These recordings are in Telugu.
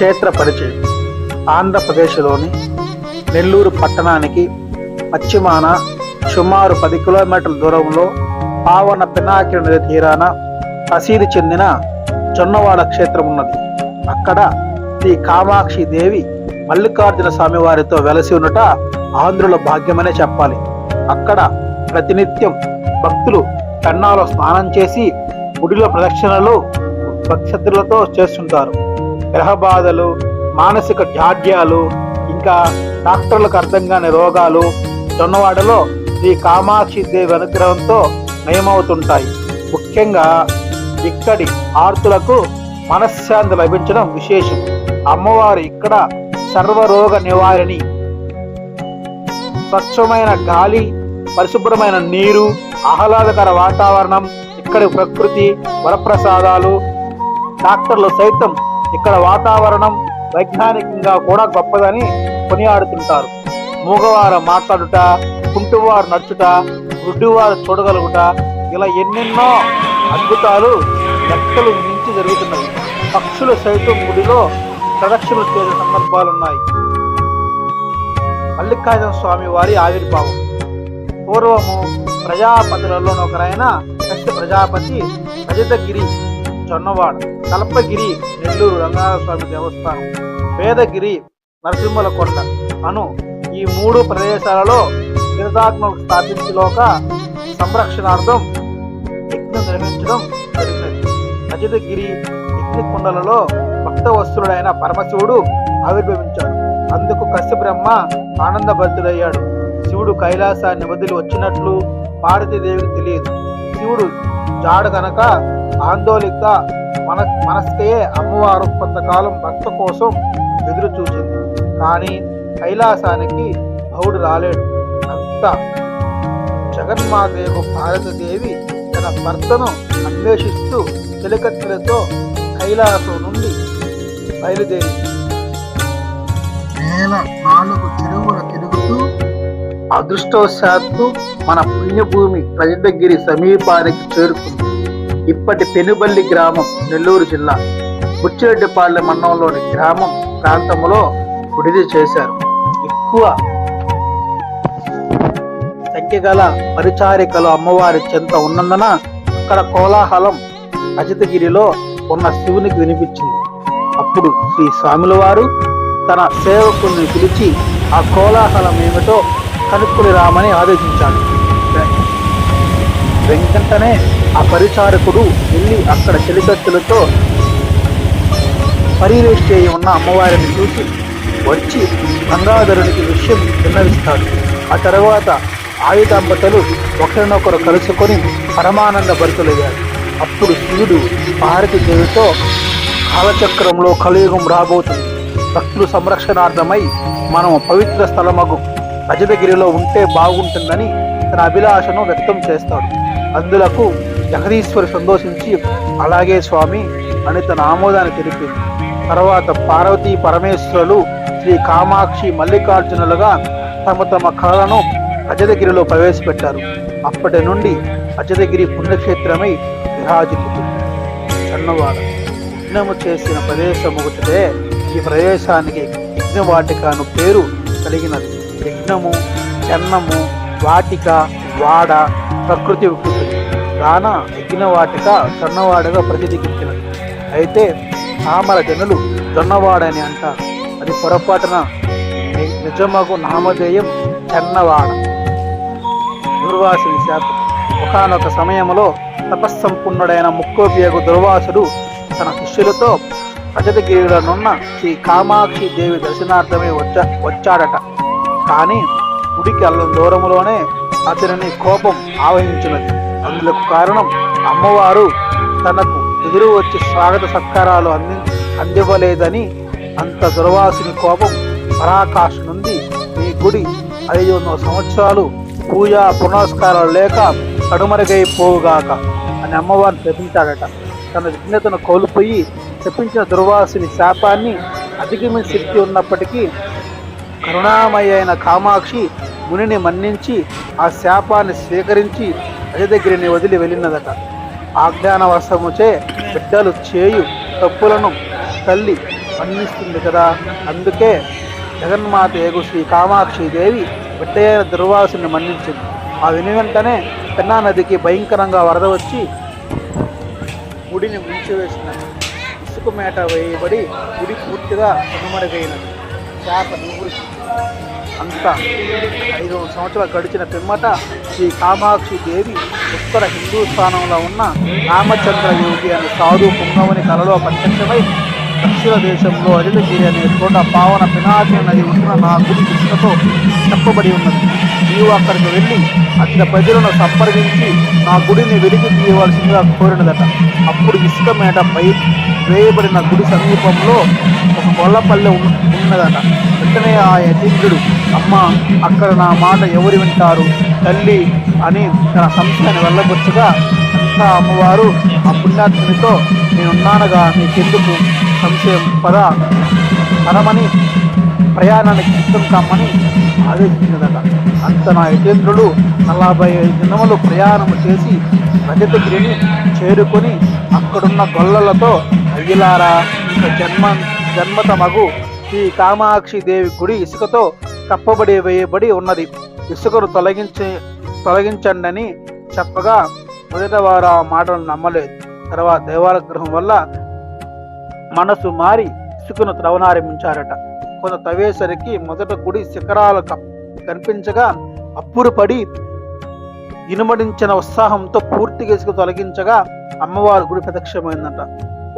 క్షేత్ర పరిచయం. ఆంధ్రప్రదేశ్లోని నెల్లూరు పట్టణానికి పశ్చిమాన సుమారు పది కిలోమీటర్ల దూరంలో పావన పినాకిరి నది తీరాన ప్రసిద్ధి చెందిన జొన్నవాడ క్షేత్రం ఉన్నది. అక్కడ శ్రీ కామాక్షి దేవి మల్లికార్జున స్వామి వారితో వెలసి ఉన్నట ఆంధ్రుల భాగ్యమనే చెప్పాలి. అక్కడ ప్రతినిత్యం భక్తులు పెన్నాలో స్నానం చేసి గుడిలో ప్రదక్షిణలు భక్తులతో చేస్తుంటారు. గ్రహ బాధలు మానసిక జాడ్యాలు ఇంకా డాక్టర్లకు అర్థం కాని రోగాలు జొన్నవాడలో శ్రీ కామాక్షి దేవి అనుగ్రహంతో నయమవుతుంటాయి. ముఖ్యంగా ఇక్కడి ఆర్తులకు మనశ్శాంతి లభించడం విశేషం. అమ్మవారు ఇక్కడ సర్వరోగ నివారిణి. స్వచ్ఛమైన గాలి పరిశుభ్రమైన నీరు ఆహ్లాదకర వాతావరణం ఇక్కడి ప్రకృతి వరప్రసాదాలు డాక్టర్లు సైతం ఇక్కడ వాతావరణం వైజ్ఞానికంగా కూడా గొప్పదని కొనియాడుతుంటారు. మూగవారు మాట్లాడుట కుంటువారు నడుచుట గుడ్డివారు చూడగలుగుట ఇలా ఎన్నెన్నో అద్భుతాలు లెక్కలు మించి జరుగుతున్నాయి పక్షుల సైతం గుడిలో ప్రదక్షిణలు చేసే సందర్భాలున్నాయి. మల్లికార్జున స్వామి వారి ఆవిర్భావం. పూర్వము ప్రజాపతులలో ఒకరైన కశ్య ప్రజాపతి రజతగిరి చొన్నవాడ కల్పగిరి నెల్లూరు రంగనాథస్వామి దేవస్థానం వేదగిరి నరసింహల కొండ అను ఈ మూడు ప్రదేశాలలో తీర్థాత్మకు స్థాపించలోక సంరక్షణార్థం యజ్ఞం నిర్మించడం జరిగినది. రజతగిరి యజ్ఞకుండలలో భక్త వస్తుడైన పరమశివుడు ఆవిర్భవించాడు. అందుకు కశ్య బ్రహ్మ ఆనందభరితుడయ్యాడు. శివుడు కైలాసాన్ని వదిలి వచ్చినట్లు పార్వతీదేవికి తెలియదు. శివుడు జాడు గనక ఆందోళిక మన మనస్కయే అమ్మవారు కొంతకాలం భక్త కోసం ఎదురు చూచింది కానీ కైలాసానికి భవుడు రాలేడు. అంత జగన్మాదేవు భారతదేవి తన భర్తను అన్వేషిస్తూ చెలికత్తెలతో కైలాసం నుండి బయలుదేరి నేల నాలుగు తిరుగుల తిరుగుతూ అదృష్టవశాత్తు మన పుణ్యభూమి రజతగిరి సమీపానికి చేరుకుంది. ఇప్పటి పెనుబల్లి గ్రామం నెల్లూరు జిల్లా బుచ్చిరెడ్డిపాలెం మండలంలోని గ్రామం ప్రాంతంలో విడుదల చేశారు. ఎక్కువ సంఖ్య గల పరిచారికలు అమ్మవారి చెంత ఉన్నందున అక్కడ కోలాహలం అజితగిరిలో ఉన్న శివునికి వినిపించింది. అప్పుడు శ్రీ స్వాముల వారు తన సేవకుని పిలిచి ఆ కోలాహలం ఏమిటో కనుక్కుని రామని ఆదేశించాడు. వెంకంటనే ఆ పరిచారకుడు వెళ్ళి అక్కడ చెలికత్తులతో పరివేష్టి ఉన్న అమ్మవారిని చూసి వచ్చి గంగాధరునికి విషయం విన్నవిస్తాడు. ఆ తర్వాత ఆయు దంపతులు ఒకరినొకరు కలుసుకొని పరమానంద భరితులయ్యారు. అప్పుడు శివుడు భారతి దేవితో కాలచక్రంలో కలియుగం రాబోతుంది. భక్తులు సంరక్షణార్థమై మనం పవిత్ర స్థలమగు రజతగిరిలో ఉంటే బాగుంటుందని తన అభిలాషను వ్యక్తం చేస్తాడు. అందులకు జగదీశ్వరు సంతోషించి అలాగే స్వామి అని తన ఆమోదాన్ని తెలిపింది తర్వాత పార్వతీ పరమేశ్వరులు శ్రీ కామాక్షి మల్లికార్జునులుగా తమ తమ కళలను అజదగిరిలో ప్రవేశపెట్టారు. అప్పటి నుండి అజదగిరి పుణ్యక్షేత్రమై విరాజిల్లుతుంది. చన్నవాడ. యజ్ఞము చేసిన ప్రదేశం ఒకటిదే ఈ ప్రదేశానికి యజ్ఞవాటిక అను పేరు కలిగినది. యజ్ఞము చెన్నము వాటిక వాడ ప్రకృతి వికృతి గాన వాటిక చన్నవాడగా ప్రసిద్ధికించినది అయితే ఆమల జనులు జొన్నవాడని అంటారు. అది పొరపాటున నిజమగు నామధేయం చెన్నవాడ. దుర్వాసుని శాపం ఒకనొక సమయంలో తపస్సంపన్నుడైన ముక్కోపియగు దుర్వాసుడు తన శిష్యులతో రజతగిరిలోనున్న శ్రీ కామాక్షి దేవి దర్శనార్థమై వచ్చా వచ్చాడట. కానీ గుడికి అల్లం దూరంలోనే అతనిని కోపం ఆవహించినది. అందులకు కారణం అమ్మవారు తనకు ఎదురు వచ్చి స్వాగత సత్కారాలు అంది అందివ్వలేదని అంత దుర్వాసుని కోపం పరాకాశ నుండి ఈ గుడి ఐదు వందల సంవత్సరాలు పూజా పునస్కారాలు లేక కడుమరుగైపోవుగాక అని అమ్మవారిని శపించాడట తన విజ్ఞతను కోల్పోయి శపించిన దుర్వాసుని శాపాన్ని అధిగమించే శక్తి ఉన్నప్పటికీ కరుణామయ అయిన కామాక్షి మునిని మన్నించి ఆ శాపాన్ని స్వీకరించి దగ్గరని వదిలి వెళ్ళినదట. ఆజ్ఞానవశముచే బిడ్డలు చేయు తప్పులను తల్లి మన్నిస్తుంది కదా. అందుకే జగన్మాత ఏగు శ్రీ కామాక్షి దేవి బిడ్డయైన దుర్వాసుని మన్నించింది. ఆ విని వెంటనే పెన్నా నదికి భయంకరంగా వరద వచ్చి గుడిని ముంచివేసిన ఇసుక మేట వేయబడి గుడి పూర్తిగా కనుమరుగైనది. శాప నివృత్తి. అంతా ఐదు సంవత్సరాలు గడిచిన పిమ్మట శ్రీ కామాక్షి దేవి ఉత్తర హిందూస్థానంలో ఉన్న రామచంద్ర యోగి అనే సాధు పుంగవుని కలలో ప్రత్యక్షమై దక్షిణ దేశంలో అజితగిరి అనే చోట పావన పినాకి నది ఉన్న నా గుడి కృష్ణతో చెప్పబడి ఉన్నది. నీవు అక్కడికి వెళ్ళి అక్కడ ప్రజలను సంప్రదించి నా గుడిని వెలికి తీయవలసిందిగా కోరినదట. అప్పుడు ఇసుక మేటపై వేయబడిన గుడి సమీపంలో ఒక గొల్లపల్లె ఉన్నదట. వెంటనే ఆ యతీంద్రుడు అమ్మ అక్కడ నా మాట ఎవరు వింటారు? తల్లి అని తన సంస్థని వెళ్ళబొచ్చుగా కృష్ణ అమ్మవారు ఆ పుణ్యాత్మునితో నేనున్నానగా నీకెందుకు? సంశయం పద అనమని ప్రయాణానికి సిద్ధం కమ్మని ఆదేశించినదట. అంత నా యజేంద్రుడు నలభై ఐదు దినములు ప్రయాణం చేసి రజతగిరిని చేరుకొని అక్కడున్న గొల్లలతో అయ్యలారా ఇక జన్మ జన్మత మగు ఈ కామాక్షి దేవి గుడి ఇసుకతో కప్పబడి వేయబడి ఉన్నది. ఇసుకను తొలగించి తొలగించండి చెప్పగా మొదట వారు ఆ మాటలు నమ్మలేదు. తర్వాత దేవాలగ్రహం వల్ల మనసు మారి ఇసుకను త్రవనారంభించారట కొంత తవ్వేసరికి మొదట గుడి శిఖరాలు కనిపించగా అప్పురుపడి ఇనుమడించిన ఉత్సాహంతో పూర్తిగా ఇసుక తొలగించగా అమ్మవారి గుడి ప్రత్యక్షమైందట.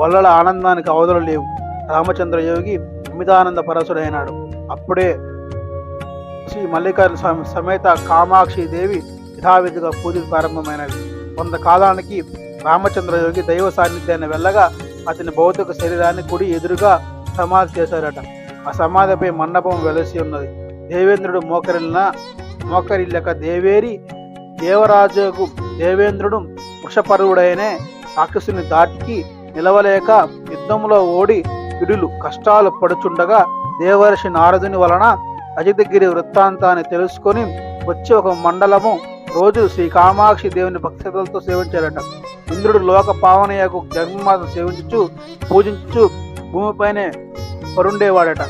వల్లల ఆనందానికి అవధులు లేవు. రామచంద్ర యోగి అమితానంద పరసుడైనాడు. అప్పుడే శ్రీ మల్లికార్జున స్వామి సమేత కామాక్షి దేవి యథావిధిగా పూజలు ప్రారంభమైనవి. కొంతకాలానికి రామచంద్ర యోగి దైవ సాన్నిధ్యాన్ని వెళ్ళగా అతని భౌతిక శరీరాన్ని కుడి ఎదురుగా సమాధి చేశారట. ఆ సమాధిపై మండపం వెలసి ఉన్నది. దేవేంద్రుడు మోకరిల్లిన మోకరిల్లక దేవేరి దేవరాజుకు దేవేంద్రుడు వృషపరువుడైనే రాక్షసుని దాటికి నిలవలేక యుద్ధంలో ఓడి పిడులు కష్టాలు పడుచుండగా దేవర్షి నారదుని వలన అజితగిరి వృత్తాంతాన్ని తెలుసుకొని వచ్చి ఒక మండలము రోజు శ్రీ కామాక్షి దేవుని భక్తులతో సేవించారట ఇంద్రుడు లోక పావనయ్యకు జగన్మాత సేవించు పూజించు భూమిపైనే పరుండేవాడట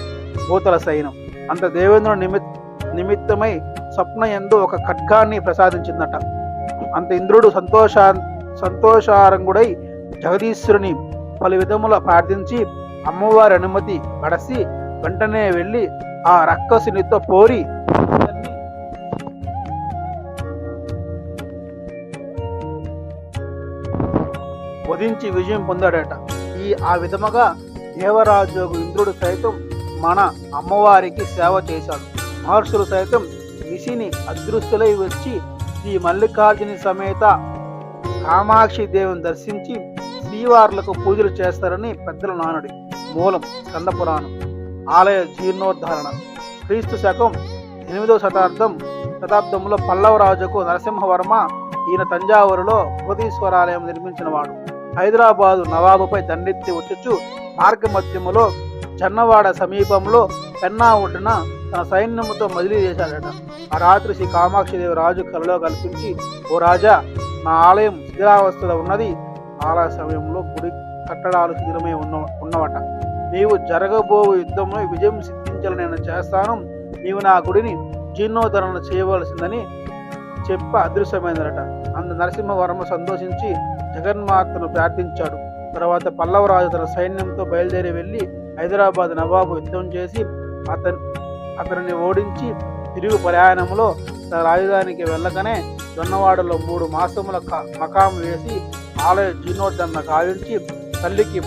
భూతల సైనం అంత దేవేంద్రుడు నిమిత్ నిమిత్తమై స్వప్న ఎందు ఒక ఖడ్గాన్ని ప్రసాదించిందట. అంత ఇంద్రుడు సంతోషా సంతోషారంగుడై జగదీశ్వరుని పలు విధముల ప్రార్థించి అమ్మవారి అనుమతి పడసి వెంటనే వెళ్ళి ఆ రక్కసునితో పోరి వధించి విజయం పొందాడట. ఈ ఆ విధముగా దేవరాజు ఇంద్రుడు సైతం మన అమ్మవారికి సేవ చేశాడు. మహర్షులు సైతం రిషిని అదృశ్యులై వచ్చి శ్రీ మల్లికార్జుని సమేత కామాక్షి దేవుని దర్శించి శ్రీవారులకు పూజలు చేస్తారని పెద్దల నానుడి మూలం స్కందపురాణం ఆలయ జీర్ణోద్ధారణ. క్రీస్తు శకం ఎనిమిదవ శతాబ్దం శతాబ్దంలో పల్లవ రాజుకు నరసింహవర్మ ఈయన తంజావూరులో బృహదీశ్వరాలయం నిర్మించినవాడు. వాడు హైదరాబాదు నవాబుపై దండెత్తి వచ్చుచు మార్గ మధ్యములో సమీపంలో పెన్నా ఒడ్డున తన సైన్యముతో మదిలీ చేశాడట. ఆ రాత్రి శ్రీ కామాక్షిదేవి రాజు కలలో కల్పించి ఓ రాజా నా ఆలయం శిథిలావస్థలో ఉన్నది. ఆలయ సమయంలో గుడి కట్టడాలు శిథిలమై ఉన్న ఉన్నవట. నీవు జరగబోవు యుద్ధంలో విజయం సిద్ధించాలని నేను చేస్తాను. నీవు నా గుడిని జీర్ణోద్ధరణ చేయవలసిందని చెప్ప అదృశ్యమైందట. అందు నరసింహవర్మ సంతోషించి జగన్మాతను ప్రార్థించాడు. తర్వాత పల్లవరాజు తన సైన్యంతో బయలుదేరి వెళ్ళి హైదరాబాద్ నవాబు యుద్ధం చేసి అతని అతనిని ఓడించి తిరుగు ప్రయాణంలో తన రాజధానికి వెళ్ళగానే జొన్నవాడలో మూడు మాసముల క- మకాం వేసి ఆలయ జీర్ణోద్ధరణ గావించి తల్లికి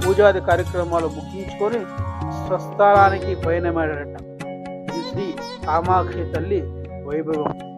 పూజాది కార్యక్రమాలు ముగించుకొని స్వస్థానానికి పయనమాడట ఇది కామాక్షి తల్లి వైభవం.